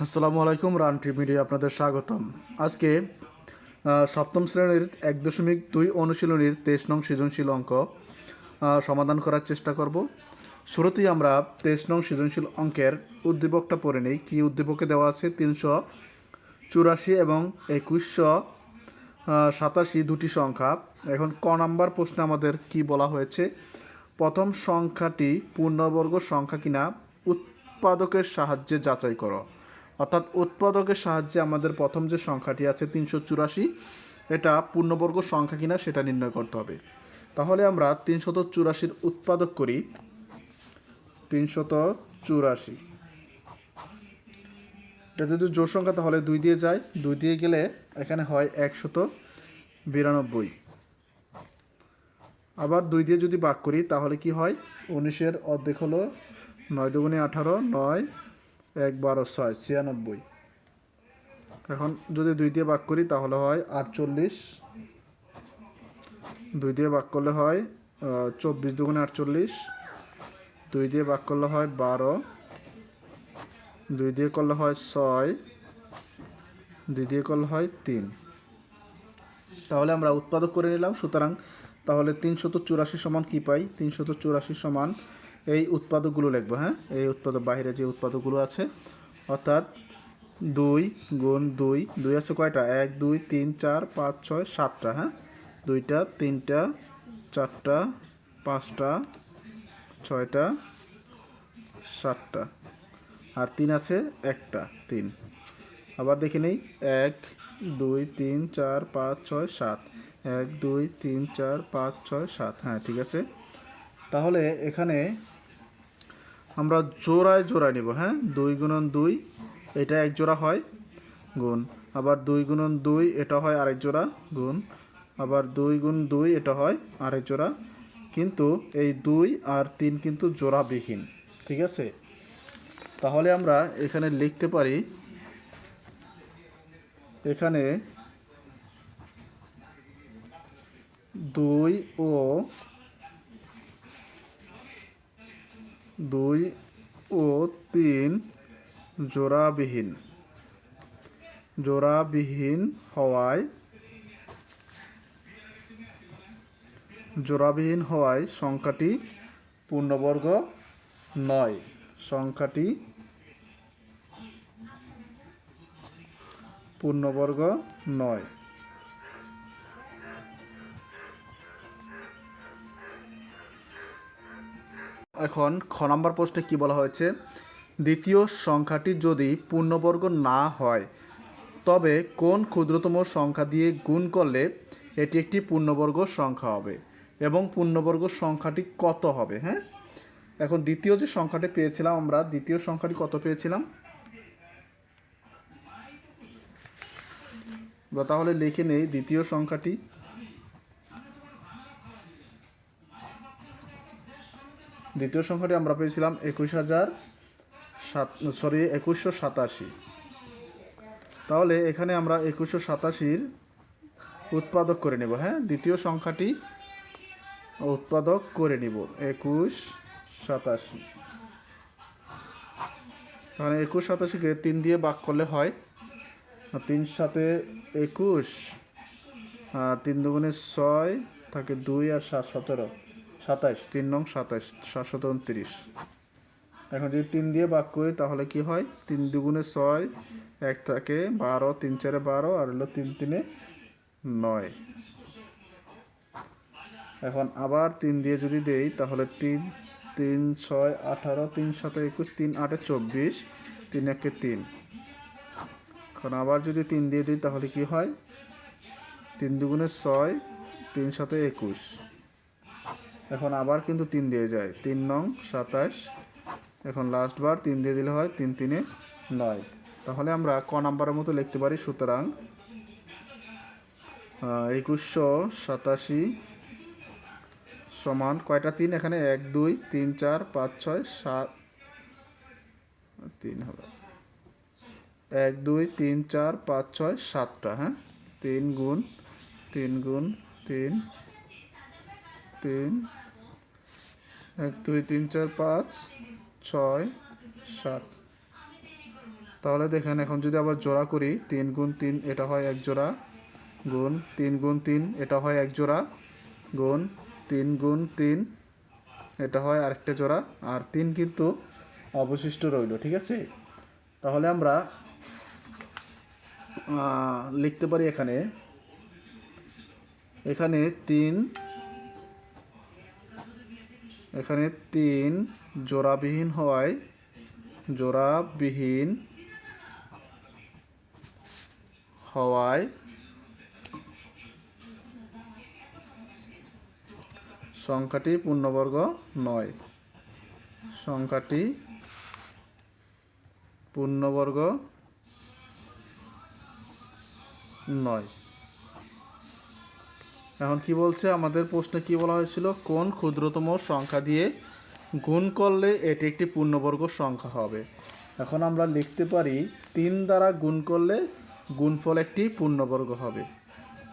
আসসালামু আলাইকুম রানটি মিডিয়া আপনাদের স্বাগতম। আজকে সপ্তম শ্রেণির এক দশমিক দুই অনুশীলনীর তেইশ নং সৃজনশীল অঙ্ক সমাধান করার চেষ্টা করব। শুরুতেই আমরা তেইশ নং সৃজনশীল অঙ্কের উদ্দীপকটা পড়ে নিই। কী উদ্দীপকে দেওয়া আছে? তিনশো চুরাশি এবং একুশশো সাতাশি দুটি সংখ্যা। এখন ক নাম্বার প্রশ্নে আমাদের কি বলা হয়েছে? প্রথম সংখ্যাটি পূর্ণবর্গ সংখ্যা কিনা? উৎপাদকের সাহায্যে যাচাই করো। অর্থাৎ উৎপাদকের সাহায্যে আমাদের প্রথম যে সংখ্যাটি আছে তিনশো চুরাশি, এটা পূর্ণবর্গ সংখ্যা কিনা সেটা নির্ণয় করতে হবে। তাহলে আমরা তিনশত চুরাশির উৎপাদক করি। তিনশত চুরাশি। এটা যদি জোর সংখ্যা তাহলে দুই দিয়ে যায়। দুই দিয়ে গেলে এখানে হয় একশত বিরানব্বই। আবার দুই দিয়ে যদি ভাগ করি তাহলে কি হয়? উনিশের অর্ধেক হলো নয় দুগুণে আঠারো, নয় এক বারো ছয়, ছিয়ানব্বই। এখন যদি দুই দিয়ে ভাগ করি তাহলে হয় আটচল্লিশ। দুই দিয়ে ভাগ করলে হয় চব্বিশ দুগুণে আটচল্লিশ। দুই দিয়ে ভাগ করলে হয় বারো। দুই দিয়ে করলে হয় ছয়। দুই দিয়ে করলে হয় তিন। তাহলে আমরা উৎপাদক করে নিলাম, সুতরাং তাহলে তিনশত চুরাশি সমান কী পাই? তিনশত চুরাশি সমান এই উৎপাদকগুলো লিখব হ্যাঁ? এই উৎপাদক বাইরে যে উৎপাদকগুলো আছে, অর্থাৎ দুই গুণ দুই দুই আছে কয়টা? এক, দুই, তিন, চার, পাঁচ, ছয়, সাতটা হ্যাঁ? দুইটা, তিনটা, চারটা, পাঁচটা, ছয়টা, সাতটা। আর তিন আছে একটা, তিন। আবার দেখে নেই, এক, দুই, তিন, চার, পাঁচ, ছয়, সাত। এক, দুই, তিন, চার, পাঁচ, ছয়, সাত হ্যাঁ ঠিক আছে? তাহলে এখানে আমরা জোড়ায় জোড়া নিব হ্যাঁ? দুই গুণন দুই, এটা এক জোড়া হয়, গুণ। আবার দুই গুণন দুই, এটা হয় আরেক জোড়া, গুণ। আবার দুই গুণ দুই, এটা হয় আরেক জোড়া। কিন্তু এই দুই আর তিন কিন্তু জোড়াবিহীন, ঠিক আছে? তাহলে আমরা এখানে লিখতে পারি, এখানে দুই ও দুই ও তিন জোড়াবিহীন। জোড়াবিহীন হওয়ায় জোড়াবিহীন হওয়ায় সংখ্যাটি পূর্ণবর্গ নয়। সংখ্যাটি পূর্ণবর্গ নয়। এখন খ নম্বর প্রশ্নে কি বলা হয়েছে? দ্বিতীয় সংখ্যাটি যদি পূর্ণবর্গ না হয়, তবে কোন ক্ষুদ্রতম সংখ্যা দিয়ে গুণ করলে এটি একটি পূর্ণবর্গ সংখ্যা হবে এবং পূর্ণবর্গ সংখ্যাটি কত হবে? হ্যাঁ? এখন দ্বিতীয় যে সংখ্যাটি পেয়েছিলাম আমরা, দ্বিতীয় সংখ্যাটি কত পেয়েছিলাম? তাহলে লিখে নেই, দ্বিতীয় সংখ্যাটি দ্বিতীয় সংখ্যাটি আমরা পেয়েছিলাম একুশ হাজার সাত সরি একুশশো সাতাশি। তাহলে এখানে আমরা একুশশো সাতাশির উৎপাদক করে নেব হ্যাঁ? দ্বিতীয় সংখ্যাটি উৎপাদক করে নিব একুশ সাতাশি। তাহলে একুশ সাতাশিকে তিন দিয়ে ভাগ করলে হয় তিন সাথে একুশ, আর তিন দুগুণে ছয় থাকে দুই আর সাত, সতেরো। সাতাইশ, তিন নং সাতাইশ, সাতশত উনত্রিশ। এখন যদি তিন দিয়ে ভাগ করি, তাহলে কি হয়? তিন দুগুণে ছয়, এক থাকে বারো, তিন চারে বারো, আর হলো তিন তিনে নয়। এখন আবার তিন দিয়ে যদি দেই, তাহলে তিন তিন, ছয়, আঠারো, তিন সাথে একুশ, তিন, আটে চব্বিশ, তিন, একে তিন। এখন আবার যদি তিন দিয়ে দিই, তাহলে কি হয়? তিন দুগুণে ছয়, তিন সাথে একুশ। এখন আবার কিন্তু তিন দিয়ে যায়। তিন নং সাতাশ। এখন লাস্ট বার তিন দিয়ে দিলে হয় তিন তিনে নয়। তাহলে আমরা ক নাম্বারের মতো লিখতে পারি, সুতরাং একুশশো সাতাশি সমান কয়টা তিন? এখানে এক, দুই, তিন, চার, পাঁচ, ছয়, সাত, তিন হবে। এক, দুই, তিন, চার, পাঁচ, ছয়, সাতটা হ্যাঁ? তিন গুণ তিন গুণ, তিন তিন এক, দুই, তিন, চার, পাঁচ, ছয়, সাত। তাহলে দেখেন, এখন যদি আবার জোড়া করি, তিন গুণ তিন এটা হয় এক জোড়া গুণ তিন গুণ তিন এটা হয় এক জোড়া গুণ তিন গুণ তিন এটা হয় আরেকটা জোড়া। আর তিন কিন্তু অবশিষ্ট রইল, ঠিক আছে? তাহলে আমরা লিখতে পারি এখানে এখানে তিন এখানে তিন জোড়াবিহীন হওয়ায় জোড়াবিহীন হওয়ায় সংখ্যাটি পূর্ণবর্গ নয়। সংখ্যাটি পূর্ণবর্গ নয়। এখন কি বলছে? আমাদের প্রশ্নে কি বলা হয়েছিল? কোন ক্ষুদ্রতম সংখ্যা দিয়ে গুণ করলে এটি একটি পূর্ণবর্গ সংখ্যা হবে? এখন আমরা লিখতে পারি, তিন দ্বারা গুণ করলে গুণফল একটি পূর্ণবর্গ হবে।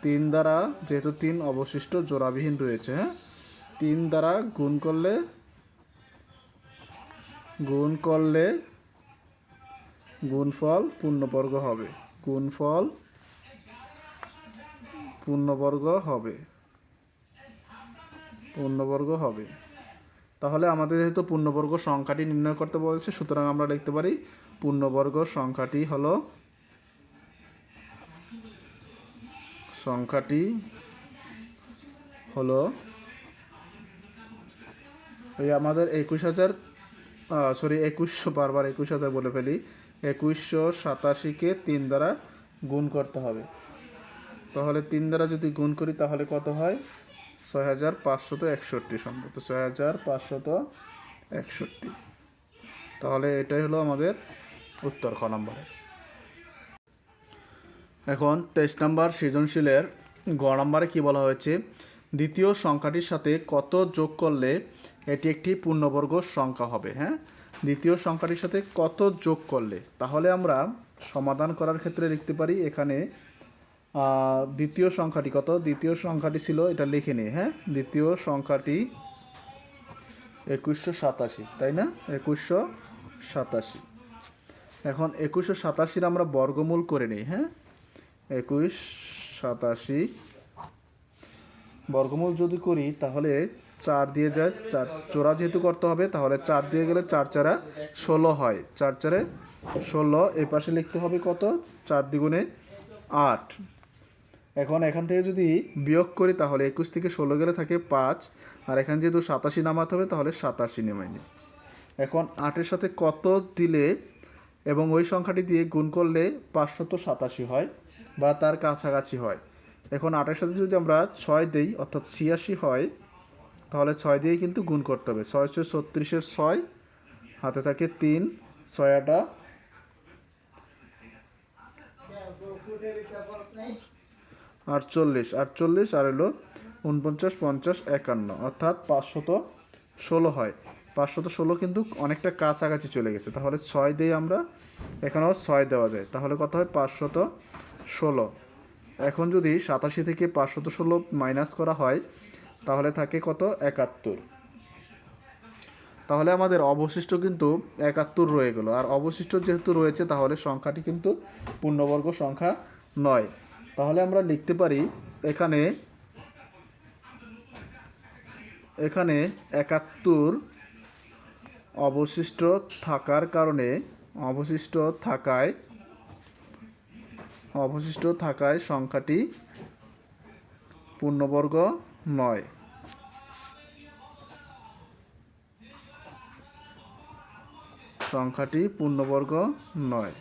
তিন দ্বারা, যেহেতু তিন অবশিষ্ট জোড়াবিহীন রয়েছে হ্যাঁ? তিন দ্বারা গুণ করলে গুণ করলে গুণফল পূর্ণবর্গ হবে। গুণফল পূর্ণবর্গ হবে। পূর্ণবর্গ হবে। তাহলে আমাদের যেহেতু পূর্ণবর্গ সংখ্যাটি নির্ণয় করতে বলছে, সুতরাং আমরা লিখতে পারি পূর্ণবর্গ সংখ্যাটি হলো সংখ্যাটি হলো এই আমাদের একুশ হাজার সরি একুশশো, বারবার একুশ হাজার বলে ফেলি। একুশশো সাতাশিকে তিন দ্বারা গুণ করতে হবে। তাহলে তিন দ্বারা যদি গুণ করি, তাহলে কত হয়? ছয় হাজার পাঁচশত একষট্টি সম্ভবত ছয় হাজার পাঁচশত একষট্টি। তাহলে এটাই হলো আমাদের উত্তর খ নম্বরে। এখন তেইশ নম্বর সৃজনশীলের গ নম্বরে কী বলা হয়েছে? দ্বিতীয় সংখ্যাটির সাথে কত যোগ করলে এটি একটি পূর্ণবর্গ সংখ্যা হবে? হ্যাঁ? দ্বিতীয় সংখ্যাটির সাথে কত যোগ করলে? তাহলে আমরা সমাধান করার ক্ষেত্রে লিখতে পারি এখানে দ্বিতীয় সংখ্যাটি কত? দ্বিতীয় সংখ্যাটি ছিল, এটা লিখে নিই হ্যাঁ? দ্বিতীয় সংখ্যাটি একুশশো সাতাশি, তাই না? একুশশো সাতাশি। এখন একুশশো সাতাশির আমরা বর্গমূল করে নিই হ্যাঁ? একুশ সাতাশি বর্গমূল যদি করি, তাহলে চার দিয়ে যায়, চার চোরা যেহেতু করতে হবে, তাহলে চার দিয়ে গেলে চার চারা ষোলো হয়। চার চারে ষোলো এই পাশে লিখতে হবে কত? চার দ্বিগুণে আট। এখন এখান থেকে যদি বিয়োগ করি, তাহলে একুশ থেকে ষোলো গেলে থাকে পাঁচ। আর এখানে যেহেতু সাতাশি নামাতে হবে, তাহলে সাতাশি নিই। এখন আটের সাথে কত দিলে এবং ওই সংখ্যাটি দিয়ে গুণ করলে পাঁচশত সাতাশি হয় বা তার কাছাকাছি হয়। এখন আটের সাথে যদি আমরা ছয় দেই, অর্থাৎ ছিয়াশি হয়, তাহলে ছয় দিয়ে কিন্তু গুণ করতে হবে। ছয় ছয় ছত্রিশের ছয়, হাতে থাকে তিন ছয় আটা আটচল্লিশ আটচল্লিশ আর হলো উনপঞ্চাশ, পঞ্চাশ, একান্ন। অর্থাৎ পাঁচশত ষোলো হয়। পাঁচশত ষোলো কিন্তু অনেকটা কাছাকাছি চলে গেছে। তাহলে ছয় দিয়ে আমরা এখানেও ছয় দেওয়া যায়। তাহলে কত হয়? পাঁচশত ষোলো। এখন যদি সাতাশি থেকে পাঁচশত ষোলো মাইনাস করা হয়, তাহলে থাকে কত? একাত্তর। তাহলে আমাদের অবশিষ্ট কিন্তু একাত্তর রয়ে গেল। আর অবশিষ্ট যেহেতু রয়েছে, তাহলে সংখ্যাটি কিন্তু পূর্ণবর্গ সংখ্যা নয়। তাহলে আমরা লিখতে পারি এখানে এখানে একাত্তর অবশিষ্ট থাকার কারণে, অবশিষ্ট থাকায় অবশিষ্ট থাকায় সংখ্যাটি পূর্ণবর্গ নয়। সংখ্যাটি পূর্ণবর্গ নয়।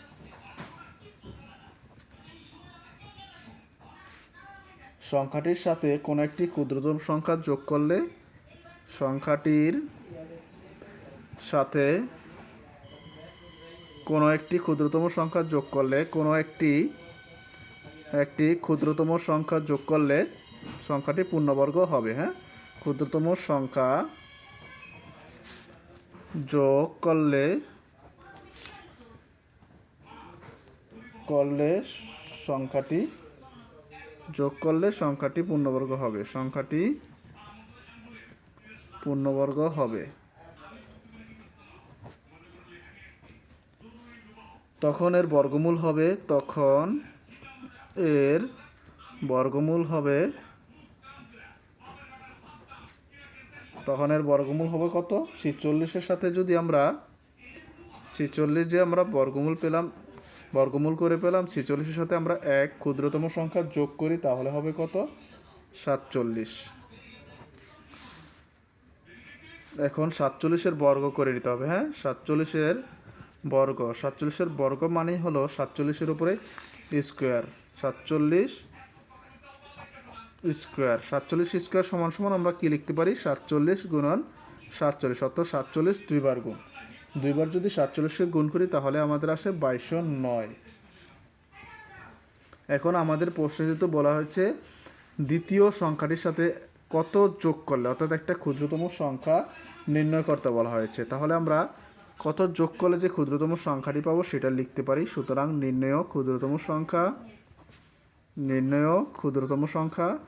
সংখ্যাটির সাথে কোনো একটি ক্ষুদ্রতম সংখ্যা যোগ করলে সংখ্যাটির সাথে কোনো একটি ক্ষুদ্রতম সংখ্যা যোগ করলে, কোনো একটি একটি ক্ষুদ্রতম সংখ্যা যোগ করলে সংখ্যাটি পূর্ণবর্গ হবে হ্যাঁ? ক্ষুদ্রতম সংখ্যা যোগ করলে করলে সংখ্যাটি যোগ করলে সংখ্যাটি পূর্ণবর্গ হবে। সংখ্যাটি পূর্ণবর্গ হবে। তখন এর বর্গমূল হবে, তখন এর বর্গমূল হবে, তখন এর বর্গমূল হবে কত? ছিচল্লিশের সাথে যদি আমরা, ছিচল্লিশ যে আমরা বর্গমূল পেলাম বর্গমূল করে পেলাম, ছিচল্লিশের সাথে আমরা এক, ক্ষুদ্রতম সংখ্যা যোগ করি, তাহলে হবে কত? সাতচল্লিশ। এখন সাতচল্লিশের বর্গ করে নিতে হবে হ্যাঁ? সাতচল্লিশের বর্গ। সাতচল্লিশের বর্গ মানেই হলো সাতচল্লিশের উপরে স্কোয়ার। সাতচল্লিশ স্কোয়ার। সাতচল্লিশ স্কোয়ার সমান সমান আমরা কি লিখতে পারি? সাতচল্লিশ গুণন সাতচল্লিশ, অর্থাৎ সাতচল্লিশ দুইবার গুণ। দুইবার যদি সাতচল্লিশকে গুণ করি, তাহলে আমাদের আসে বাইশশো নয়। এখন আমাদের প্রশ্নে যেহেতু বলা হয়েছে, দ্বিতীয় সংখ্যাটির সাথে কত যোগ করলে, অর্থাৎ একটা ক্ষুদ্রতম সংখ্যা নির্ণয় করতে বলা হয়েছে, তাহলে আমরা কত যোগ করলে যে ক্ষুদ্রতম সংখ্যাটি পাবো সেটা লিখতে পারি। সুতরাং নির্ণয় ক্ষুদ্রতম সংখ্যা, নির্ণয় ক্ষুদ্রতম সংখ্যা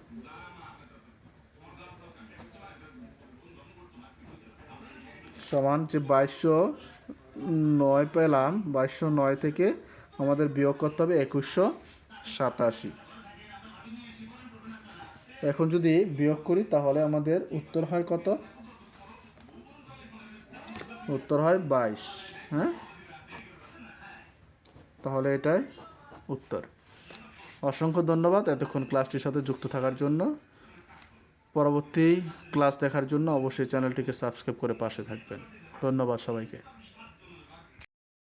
সমান যে বাইশশো নয় পেলাম, বাইশশো নয় থেকে আমাদের বিয়োগ করতে হবে একুশশো সাতাশি। এখন যদি বিয়োগ করি তাহলে আমাদের উত্তর হয় কত? উত্তর হয় বাইশ হ্যাঁ? তাহলে এটাই উত্তর। অসংখ্য ধন্যবাদ এতক্ষণ ক্লাসটির সাথে যুক্ত থাকার জন্য। পরবর্তী ক্লাস দেখার জন্য অবশ্যই চ্যানেলটিকে সাবস্ক্রাইব করে পাশে থাকবেন। ধন্যবাদ সবাইকে।